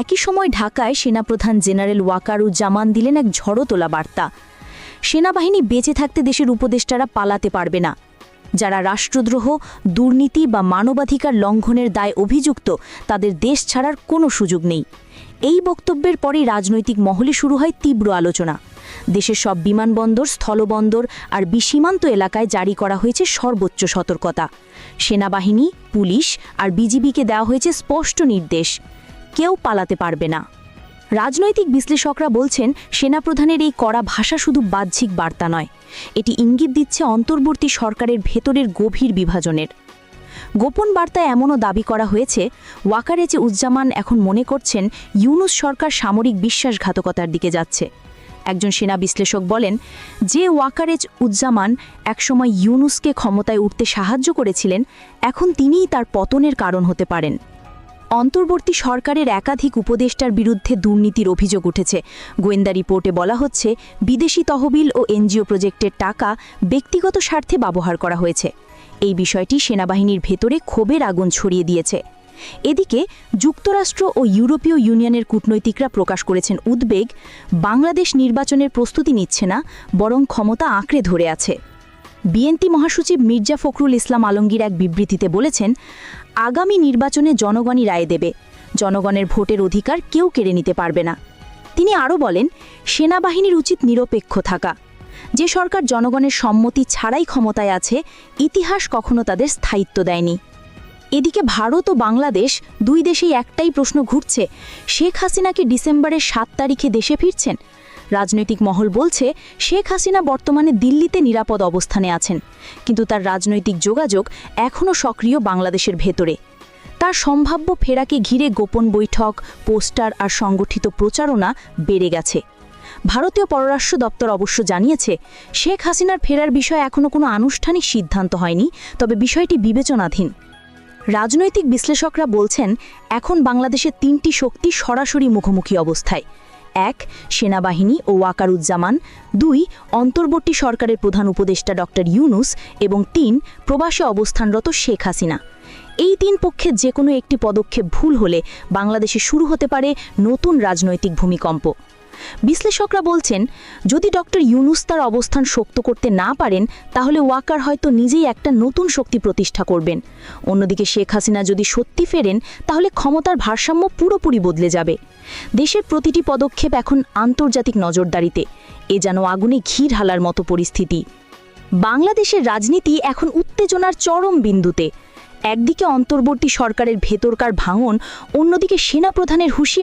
একই সময় ঢাকায় সেনাপ্রধান জেনারেল ওয়াকারুজ্জামান দিলেন এক ঝড়ো তোলা বার্তা। সেনাবাহিনী বেঁচে থাকতে দেশের উপদেষ্টারা পালাতে পারবে না। যারা রাষ্ট্রদ্রোহ, দুর্নীতি বা মানবাধিকার লঙ্ঘনের দায় অভিযুক্ত, তাদের দেশ ছাড়ার কোনো সুযোগ নেই। এই বক্তব্যের পরেই রাজনৈতিক মহলে শুরু হয় তীব্র আলোচনা। দেশের সব বিমানবন্দর, স্থলবন্দর আর বিসীমান্ত এলাকায় জারি করা হয়েছে সর্বোচ্চ সতর্কতা। সেনাবাহিনী, পুলিশ আর বিজিবিকে দেওয়া হয়েছে স্পষ্ট নির্দেশ। কেউ পালাতে পারবে না। রাজনৈতিক বিশ্লেষকরা বলছেন, সেনাপ্রধানের এই কড়া ভাষা শুধু বাহ্যিক বার্তা নয়, এটি ইঙ্গিত দিচ্ছে অন্তর্বর্তী সরকারের ভেতরের গভীর বিভাজনের। গোপন বার্তায় এমনও দাবি করা হয়েছে, ওয়াকারেচে উজ্জামান এখন মনে করছেন, ইউনুস সরকার সামরিক বিশ্বাসঘাতকতার দিকে যাচ্ছে। একজন সেনা বিশ্লেষক বলেন, যে ওয়াকারেজ উজ্জামান একসময় ইউনুসকে ক্ষমতায় উঠতে সাহায্য করেছিলেন, এখন তিনিই তার পতনের কারণ হতে পারেন। অন্তর্বর্তী সরকারের একাধিক উপদেষ্টার বিরুদ্ধে দুর্নীতির অভিযোগ উঠেছে। গোয়েন্দা রিপোর্টে বলা হচ্ছে, বিদেশি তহবিল ও এনজিও প্রজেক্টের টাকা ব্যক্তিগত স্বার্থে ব্যবহার করা হয়েছে। এই বিষয়টি সেনাবাহিনীর ভেতরে ক্ষোভের আগুন ছড়িয়ে দিয়েছে। এদিকে, যুক্তরাষ্ট্র ও ইউরোপীয় ইউনিয়নের কূটনৈতিকরা প্রকাশ করেছেন উদ্বেগ, বাংলাদেশ নির্বাচনের প্রস্তুতি নিচ্ছে না, বরং ক্ষমতা আঁকড়ে ধরে আছে। বিএনপি মহাসচিব মির্জা ফখরুল ইসলাম আলমগীর এক বিবৃতিতে বলেছেন, আগামী নির্বাচনে জনগণই রায় দেবে। জনগণের ভোটের অধিকার কেউ কেড়ে নিতে পারবে না। তিনি আরও বলেন, সেনাবাহিনীর উচিত নিরপেক্ষ থাকা। যে সরকার জনগণের সম্মতি ছাড়াই ক্ষমতায় আছে, ইতিহাস কখনো তাদের স্থায়িত্ব দেয়নি। এদিকে ভারত ও বাংলাদেশ দুই দেশেই একটাই প্রশ্ন ঘুরছে, শেখ হাসিনা কি ডিসেম্বরের সাত তারিখে দেশে ফিরছেন? রাজনৈতিক মহল বলছে, শেখ হাসিনা বর্তমানে দিল্লিতে নিরাপদ অবস্থানে আছেন, কিন্তু তার রাজনৈতিক যোগাযোগ এখনও সক্রিয় বাংলাদেশের ভেতরে। তার সম্ভাব্য ফেরাকে ঘিরে গোপন বৈঠক, পোস্টার আর সংগঠিত প্রচারণা বেড়ে গেছে। ভারতীয় পররাষ্ট্র দপ্তর অবশ্য জানিয়েছে, শেখ হাসিনার ফেরার বিষয়ে এখনও কোনো আনুষ্ঠানিক সিদ্ধান্ত হয়নি, তবে বিষয়টি বিবেচনাধীন। রাজনৈতিক বিশ্লেষকরা বলছেন, এখন বাংলাদেশের তিনটি শক্তি সরাসরি মুখোমুখি অবস্থায়। এক, সেনাবাহিনী ও ওয়াকারুজ্জামান, দুই, অন্তর্বর্তী সরকারের প্রধান উপদেষ্টা ডক্টর ইউনুস এবং তিন, প্রবাসে অবস্থানরত শেখ হাসিনা। এই তিন পক্ষের যে কোনো একটি পদক্ষেপ ভুল হলে বাংলাদেশে শুরু হতে পারে নতুন রাজনৈতিক ভূমিকম্প। বিশ্লেষকরা বলছেন, যদি ডক্টর ইউনুস তার অবস্থান শক্ত করতে না পারেন, তাহলে ওয়াকার হয়তো নিজেই একটা নতুন শক্তি প্রতিষ্ঠা করবেন। অন্যদিকে শেখ হাসিনা যদি সত্যি ফেরেন, তাহলে ক্ষমতার ভারসাম্য পুরোপুরি বদলে যাবে। দেশের প্রতিটি পদক্ষেপ এখন আন্তর্জাতিক নজরদারিতে। এ যেন আগুনে ঘি ঢালার মতো পরিস্থিতি। বাংলাদেশের রাজনীতি এখন উত্তেজনার চরম বিন্দুতে। একদিকে অন্তর্বর্তী সরকারের ভেতরকার ভাঙন অন্যদিকে সেনাপ্রধানের হুঁশিয়ারি